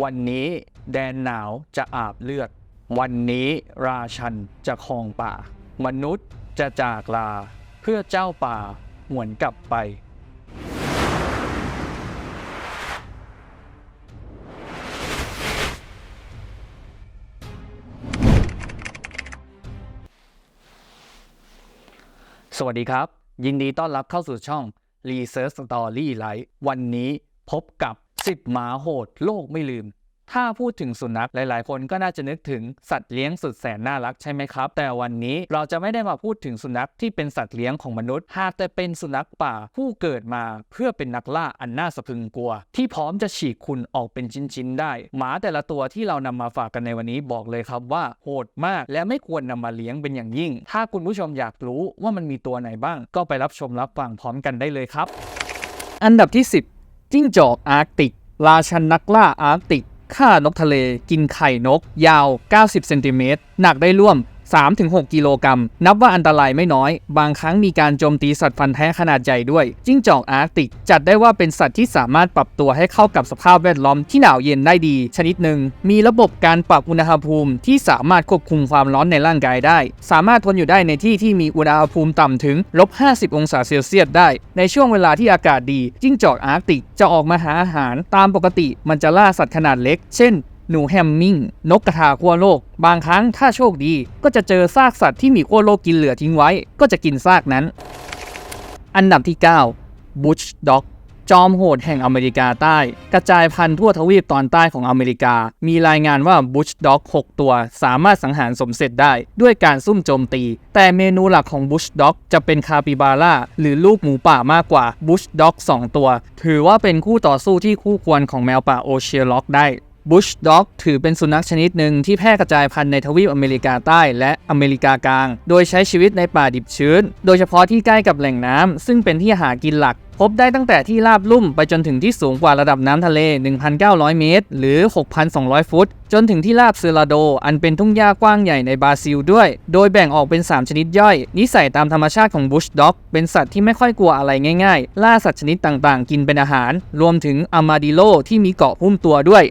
วันนี้แดนหนาวจะอาบเลือด วันนี้ราชันจะครองป่า มนุษย์จะจากลาเพื่อเจ้าป่าหวนกลับไป สวัสดีครับ ยินดีต้อนรับเข้าสู่ช่อง Research Story Life วันนี้พบกับ 10หมาโหด โลกไม่ลืม ถ้าพูดถึงสุนัขหลาย ๆ คนก็น่าจะนึกถึงสัตว์เลี้ยงสุดแสนน่ารักใช่ไหมครับ แต่วันนี้เราจะไม่ได้มาพูดถึงสุนัขที่เป็นสัตว์เลี้ยงของมนุษย์ หากแต่เป็นสุนัขป่าผู้เกิดมาเพื่อเป็นนักล่าอันน่าสะพรึงกลัว ที่พร้อมจะฉีกคุณออกเป็นชิ้น ๆ ได้ หมาแต่ละตัวที่เรานำมาฝากกันในวันนี้บอกเลยครับว่าโหดมาก และไม่ควรนำมาเลี้ยงเป็นอย่างยิ่ง ถ้าคุณผู้ชมอยากรู้ว่ามันมีตัวไหนบ้าง ก็ไปรับชมรับฟังพร้อมกันได้เลยครับ อันดับที่ 10 จิ้งจอกอาร์กติก ราชันนักล่าอาร์กติกฆ่านกทะเล กินไข่นก ยาว 90 เซนติเมตร หนักได้ร่วม 3-6 กิโลกรัม นับว่าอันตรายไม่น้อย บางครั้งมีการโจมตีสัตว์ฟันแท้ขนาดใหญ่ด้วย จิ้งจอกอาร์กติก จัดได้ว่าเป็นสัตว์ที่สามารถปรับตัวให้เข้ากับสภาพแวดล้อมที่หนาวเย็นได้ดี ชนิดหนึ่ง มีระบบการปรับอุณหภูมิที่สามารถควบคุมความร้อนในร่างกายได้ สามารถทนอยู่ได้ในที่ที่มีอุณหภูมิต่ำถึงลบ50 องศาเซลเซียสได้ ในช่วงเวลาที่อากาศดี จิ้งจอกอาร์กติกจะออกมาหาอาหาร ตามปกติมันจะล่าสัตว์ขนาดเล็ก เช่น หนูแฮมมิงนกกระทาขั้วโลก บางครั้งถ้าโชคดี ก็จะเจอซากสัตว์ที่มีขั้วโลกกินเหลือทิ้งไว้ ก็จะกินซากนั้น อันดับที่9บุชด็อกจอมโหดแห่งอเมริกาใต้ กระจายพันธุ์ทั่วทวีปตอนใต้ของอเมริกา มีรายงานว่าบุชด็อก 6 ตัว สามารถสังหารสมเสร็จได้ด้วยการซุ่มโจมตี แต่เมนูหลักของบุชด็อกจะเป็นคาปิบาร่าหรือลูกหมูป่ามากกว่าบุชด็อก 2 ตัว ถือว่าเป็นคู่ต่อสู้ที่คู่ควรของแมวป่าโอเชียล็อกได้ บุชด็อกถือเป็นสุนัขชนิดหนึ่งที่แพร่กระจายพันธุ์ในทวีปอเมริกาใต้และอเมริกากลาง โดยใช้ชีวิตในป่าดิบชื้น โดยเฉพาะที่ใกล้กับแหล่งน้ำซึ่งเป็นที่หากินหลัก พบได้ตั้งแต่ที่ราบลุ่มไปจนถึงที่สูงกว่าระดับน้ำทะเล 1,900 เมตร หรือ 6,200 ฟุต จนถึงที่ราบเซอราโด อันเป็นทุ่งหญ้ากว้างใหญ่ในบราซิลด้วย โดยแบ่งออกเป็น 3 ชนิดย่อย นิสัยตามธรรมชาติของบุชด็อกเป็นสัตว์ที่ไม่ค่อยกลัวอะไรง่าย ๆ ล่าสัตว์ชนิดต่างๆ กินเป็นอาหาร รวมถึงอามาดิโลที่มีเกาะหุ้มตัวด้วย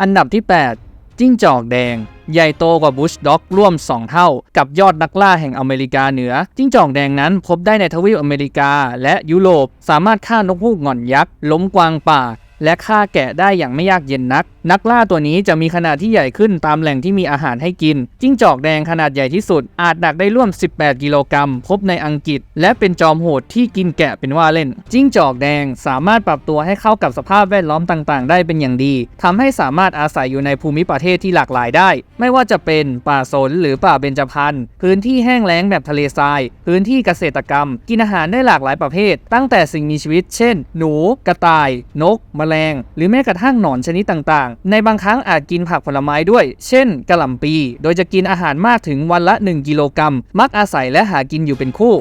อันดับที่ 8 จิ้งจอกแดง ใหญ่โตกว่าบุชด็อกร่วม 2 เท่า กับยอดนักล่าแห่งอเมริกาเหนือ จิ้งจอกแดงนั้นพบได้ในทวีปอเมริกาและยุโรป สามารถฆ่านกฮูกหง่อนยักษ์ ล้มกวางป่า และฆ่าแกะได้อย่างไม่ยากเย็นนัก นักล่าตัวนี้จะมีขนาดที่ใหญ่ขึ้นตามแหล่งที่มีอาหารให้กิน จิ้งจอกแดงขนาดใหญ่ที่สุด อาจหนักได้ร่วม 18 กิโลกรัม พบในอังกฤษ และเป็นจอมโหดที่กินแกะเป็นว่าเล่น จิ้งจอกแดงสามารถปรับตัวให้เข้ากับสภาพแวดล้อมต่างๆ ได้เป็นอย่างดีทำให้สามารถอาศัยอยู่ในภูมิประเทศที่หลากหลายได้ ไม่ว่าจะเป็นป่าสนหรือป่าเบญจพรรณพื้นที่แห้งแล้งแบบทะเลทราย พื้นที่เกษตรกรรม กินอาหารได้หลากหลายประเภท ตั้งแต่สิ่งมีชีวิต เช่น หนู กระต่าย นกแมลง หรือแม้กระทั่งหนอนชนิดต่างๆ ในบางครั้งอาจกินผักผลไม้ด้วย เช่นกระหล่ำปี โดยจะกินอาหารมากถึงวันละ 1 กิโลกรัม มักอาศัยและหากินอยู่เป็นคู่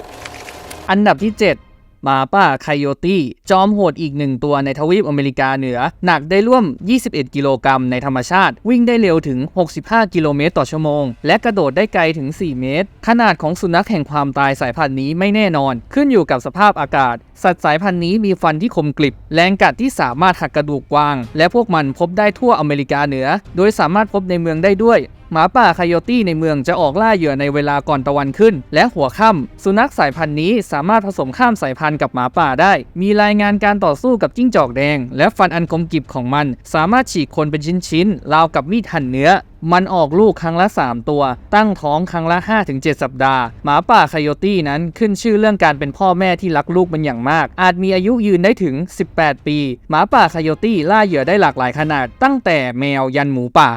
อันดับที่ 7 มาป่าไคโยตี้จอมโหดอีกหนึ่งตัวในทวีปอเมริกาเหนือ หนักได้ร่วม 21 กิโลกรัมในธรรมชาติ วิ่งได้เร็วถึง 65 กิโลเมตรต่อชั่วโมง และกระโดดได้ไกลถึง 4 เมตร ขนาดของสุนัขแห่งความตายสายพันธุ์นี้ไม่แน่นอน ขึ้นอยู่กับสภาพอากาศ สัตว์สายพันธุ์นี้มีฟันที่คมกริบ แรงกัดที่สามารถหักกระดูกกวาง และพวกมันพบได้ทั่วอเมริกาเหนือ โดยสามารถพบในเมืองได้ด้วย หมาป่าคายโยตี้ในเมืองจะออกล่าเหยื่อในเวลาก่อนตะวันขึ้น และหัวค่ำสุนัขสายพันธุ์นี้สามารถผสมข้ามสายพันธุ์กับหมาป่าได้ มีรายงานการต่อสู้กับจิ้งจอกแดง และฟันอันคมกริบของมัน สามารถฉีกคนเป็นชิ้นๆราวกับมีดหั่นเนื้อมันออกลูกครั้งละ 3 ตัว ตั้งท้องครั้งละ 5-7 สัปดาห์ หมาป่าคายโยตี้นั้นขึ้นชื่อเรื่องการเป็นพ่อแม่ที่รักลูกเป็นอย่างมาก อาจมีอายุยืนได้ถึง 18 ปี หมาป่าคายโยตี้ล่าเหยื่อได้หลากหลายขนาด ตั้งแต่แมวยันหมูป่า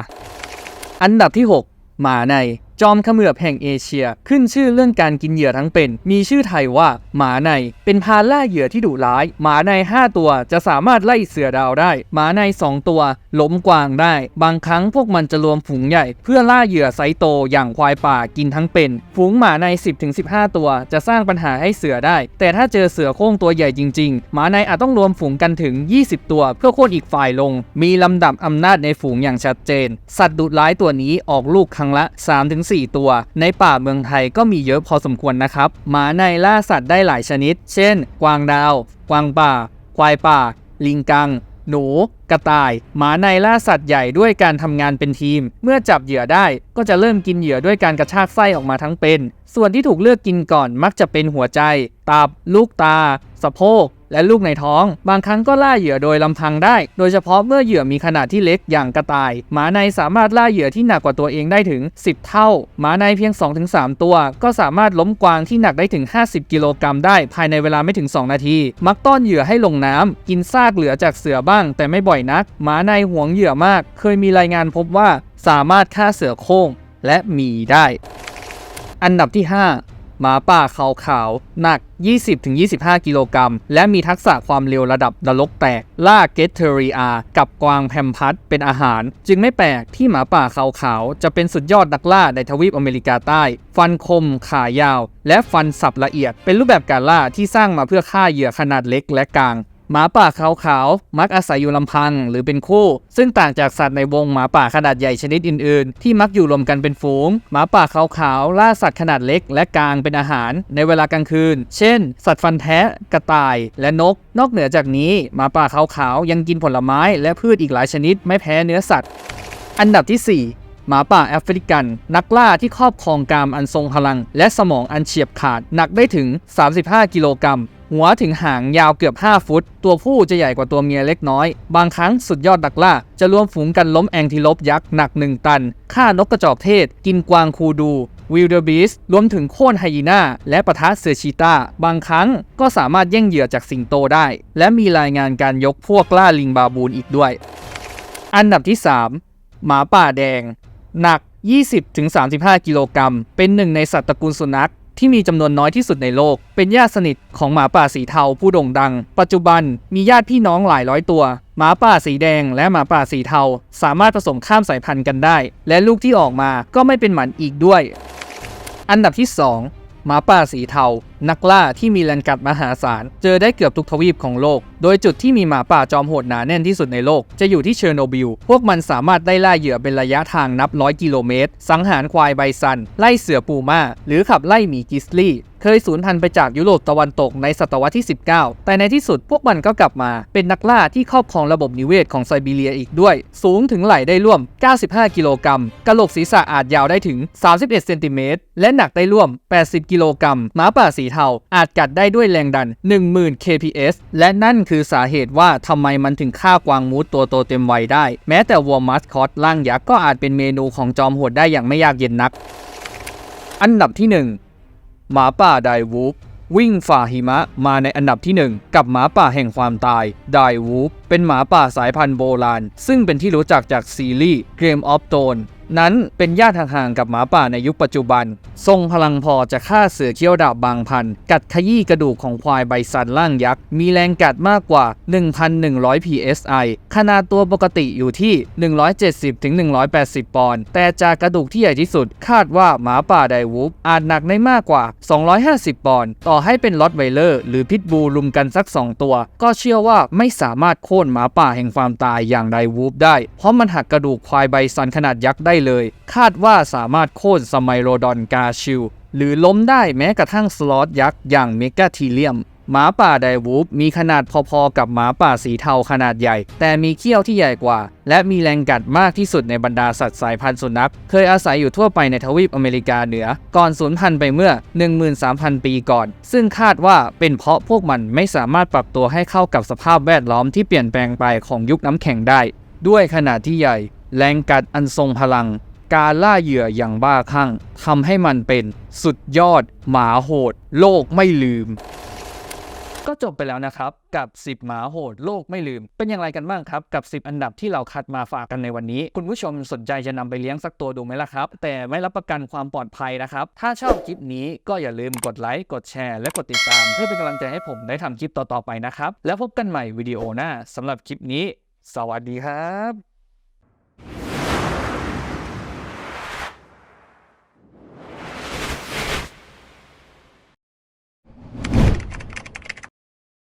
อันดับที่6หมาใน จอมเขมือบแห่งเอเชีย ขึ้นชื่อเรื่องการกินเหยื่อทั้งเป็น มีชื่อไทยว่า หมาใน เป็นพานล่าเหยื่อที่ดุร้าย หมาใน 5 ตัวจะสามารถไล่เสือดาวได้ หมาใน 2 ตัว ล้มกวางได้ บางครั้งพวกมันจะรวมฝูงใหญ่ เพื่อล่าเหยื่อไซโตอย่างควายป่ากินทั้งเป็น ฝูงหมาใน 10-15 ตัวจะสร้างปัญหาให้เสือได้ แต่ถ้าเจอเสือโคร่งตัวใหญ่จริง ๆ หมาในอาจต้องรวมฝูงกันถึง 20 ตัว เพื่อโค่นอีกฝ่ายลง มีลำดับอำนาจในฝูงอย่างชัดเจน สัตว์ดุร้ายตัวนี้ออกลูกครั้งละ3-4ตัว ในป่าเมืองไทยก็มีเยอะพอสมควรนะครับ หมาในล่าสัตว์ได้หลายชนิด เช่น กวางดาว กวางป่า ควายป่า ลิงกัง หนู กระต่าย หมาในล่าสัตว์ใหญ่ด้วยการทำงานเป็นทีม เมื่อจับเหยื่อได้ก็จะเริ่มกินเหยื่อด้วยการกระชากไส้ออกมาทั้งเป็น ส่วนที่ถูกเลือกกินก่อนมักจะเป็นหัวใจ ตับ ลูกตา สะโพก และลูกในท้อง บางครั้งก็ล่าเหยื่อโดยลำพังได้ โดยเฉพาะเมื่อเหยื่อมีขนาดที่เล็กอย่างกระต่าย หมาในสามารถล่าเหยื่อที่หนักกว่าตัวเองได้ถึง 10 เท่า หมาในเพียง 2-3 ตัว ก็สามารถล้มกวางที่หนักได้ถึง 50 กิโลกรัมได้ภายในเวลาไม่ถึง 2 นาที มักต้อนเหยื่อให้ลงน้ำกินซากเหลือจากเสือบ้าง แต่ไม่บ่อยนัก หมาในห่วงเหยื่อมาก เคยมีรายงานพบว่าสามารถฆ่าเสือโคร่งและหมีได้ อันดับที่ 5 หมาป่าขาวขาวๆหนัก 20-25 กิโลกรัม และมีทักษะความเร็วระดับนรกแตก ล่าเกตเทอรีอากับกวางแพมพัสเป็นอาหาร จึงไม่แปลกที่หมาป่าขาวขาวๆจะเป็นสุดยอดนักล่าในทวีปอเมริกาใต้ ฟันคม ขายาว และฟันสับละเอียด เป็นรูปแบบการล่าที่สร้างมาเพื่อฆ่าเหยื่อขนาดเล็กและกลาง หมาป่าขาวๆมักอาศัยอยู่ลำพังหรือเป็นคู่ ซึ่งต่างจากสัตว์ในวงหมาป่าขนาดใหญ่ชนิดอื่นๆ ที่มักอยู่รวมกันเป็นฝูง หมาป่าขาวๆล่าสัตว์ขนาดเล็กและกลางเป็นอาหาร ในเวลากลางคืน เช่น สัตว์ฟันแทะกระต่ายและนก นอกเหนือจากนี้หมาป่าขาวๆยังกินผลไม้และพืชอีกหลายชนิดไม่แพ้เนื้อสัตว์ อันดับที่ 4หมาป่าแอฟริกัน นักล่าที่ครอบครองกามอันทรงพลัง และสมองอันเฉียบขาดหนักได้ถึง 35 กิโลกรัม หัวถึงหางยาวเกือบ 5 ฟุต ตัวผู้จะใหญ่กว่าตัวเมียเล็กน้อย บางครั้งสุดยอดนักล่า จะรวมฝูงกันล้มแองทิโลปยักษ์หนัก 1 ตัน ฆ่านกกระจอกเทศ กินกวางคูดูวิลเดอร์บีสรวมถึงโค่นไฮยีน่า และปะทะเสือชีตาบางครั้งก็สามารถแย่งเหยื่อจากสิงโตได้ และมีรายงานการยกพวกล่าลิงบาบูนอีกด้วย อันดับที่ 3 หมาป่าแดง หนัก 20-35 กิโลกรัม เป็นหนึ่งในสัตว์ตระกูลสุนัข ที่มีจำนวนน้อยที่สุดในโลก เป็นญาติสนิทของหมาป่าสีเทาผู้โด่งดัง ปัจจุบันมีญาติพี่น้องหลายร้อยตัว หมาป่าสีแดงและหมาป่าสีเทา สามารถผสมข้ามสายพันธุ์กันได้ และลูกที่ออกมาก็ไม่เป็นหมันอีกด้วย อันดับที่ 2 หมาป่าสีเทา นักล่าที่มีแรงกัดมหาศาล เจอได้เกือบทุกทวีปของโลก โดยจุดที่มีหมาป่าจอมโหดหนาแน่นที่สุดในโลก จะอยู่ที่เชอร์โนบิล พวกมันสามารถได้ล่าเหยื่อเป็นระยะทางนับร้อยกิโลเมตร สังหารควายไบซัน ไล่เสือปูม่าหรือขับไล่หมีกิสลี่ เคยสูญพันธุ์ไปจากยุโรปตะวันตกในศตวรรษที่ 19 แต่ในที่สุดพวกมันก็กลับมา เป็นนักล่าที่ครอบครองระบบนิเวศของไซบีเรียอีกด้วย สูงถึงไหล่ได้ร่วม 95 กิโลกรัมกะโหลกศีรษะอาจยาวได้ถึง 31 เซนติเมตร และหนักได้ร่วม 80 กิโลกรัมหมาป่าสีเทาอาจกัดได้ด้วยแรงดัน 10,000 kps และนั่นคือสาเหตุว่าทำไมมันถึงฆ่ากวางมูสตัวโตเต็มวัยได้ แม้แต่วัวมัสคอตล่างยักษ์ก็อาจเป็นเมนูของจอมโหดได้อย่างไม่ยากเย็นนัก อันดับที่ 1 หมาป่าไดวูฟวิ่งฝ่าหิมะมาในอันดับที่ 1 กับหมาป่าแห่งความตายไดวูฟเป็นหมาป่าสายพันธุ์โบราณ ซึ่งเป็นที่รู้จักจากซีรีส์ Game of Thrones นั้นเป็นญาติห่างๆกับหมาป่าในยุคปัจจุบัน ทรงพลังพอจะฆ่าเสือเขี้ยวดาบบางพัน กัดขยี้กระดูกของควายไบซันล่างยักษ์ มีแรงกัดมากกว่า 1,100 psi ขนาดตัวปกติอยู่ที่ 170-180 ปอนด์ แต่จากกระดูกที่ใหญ่ที่สุด คาดว่าหมาป่าไดวูฟอาจหนักได้มากกว่า 250 ปอนด์ ต่อให้เป็นล็อตไวเลอร์หรือพิทบูลุมกันสัก 2 ตัว ก็เชื่อว่าไม่สามารถโค่นหมาป่าแห่งความตายอย่างไดวูฟได้ เพราะมันหักกระดูกควายไบซันขนาดยักษ์ได้เลย คาดว่าสามารถโค่นสไมโรดอนกาชิลหรือล้มได้แม้กระทั่งสล็อตยักษ์อย่างเมกาทีเลียมหมาป่าไดวูฟมีขนาดพอๆกับหมาป่าสีเทาขนาดใหญ่ แต่มีเขี้ยวที่ใหญ่กว่า และมีแรงกัดมากที่สุดในบรรดาสัตว์สายพันธุ์สุนัข เคยอาศัยอยู่ทั่วไปในทวีปอเมริกาเหนือ ก่อนสูญพันธุ์ไปเมื่อ 13,000 ปีก่อน ซึ่งคาดว่าเป็นเพราะพวกมันไม่สามารถปรับตัวให้เข้ากับสภาพแวดล้อมที่เปลี่ยนแปลงไปของยุคน้ำแข็งได้ ด้วยขนาดที่ใหญ่ แรงกัดอันทรงพลัง การล่าเหยื่ออย่างบ้าคลั่งทำให้มันเป็นสุดยอด หมาโหด โลกไม่ลืม ก็จบไปแล้วนะครับ กับ 10 หมาโหด โลกไม่ลืม เป็นอย่างไรกันบ้างครับ กับ 10 อันดับที่เราคัดมาฝากกันในวันนี้ คุณผู้ชมสนใจจะนำไปเลี้ยงสักตัวดูไหมล่ะครับ แต่ไม่รับประกันความปลอดภัยนะครับ ถ้าชอบคลิปนี้ก็อย่าลืมกดไลค์กดแชร์และกดติดตาม เพื่อเป็นกำลังใจให้ผมได้ทำคลิปต่อๆไปนะครับแล้วพบกันใหม่วิดีโอหน้าสำหรับคลิปนี้ สวัสดีครับ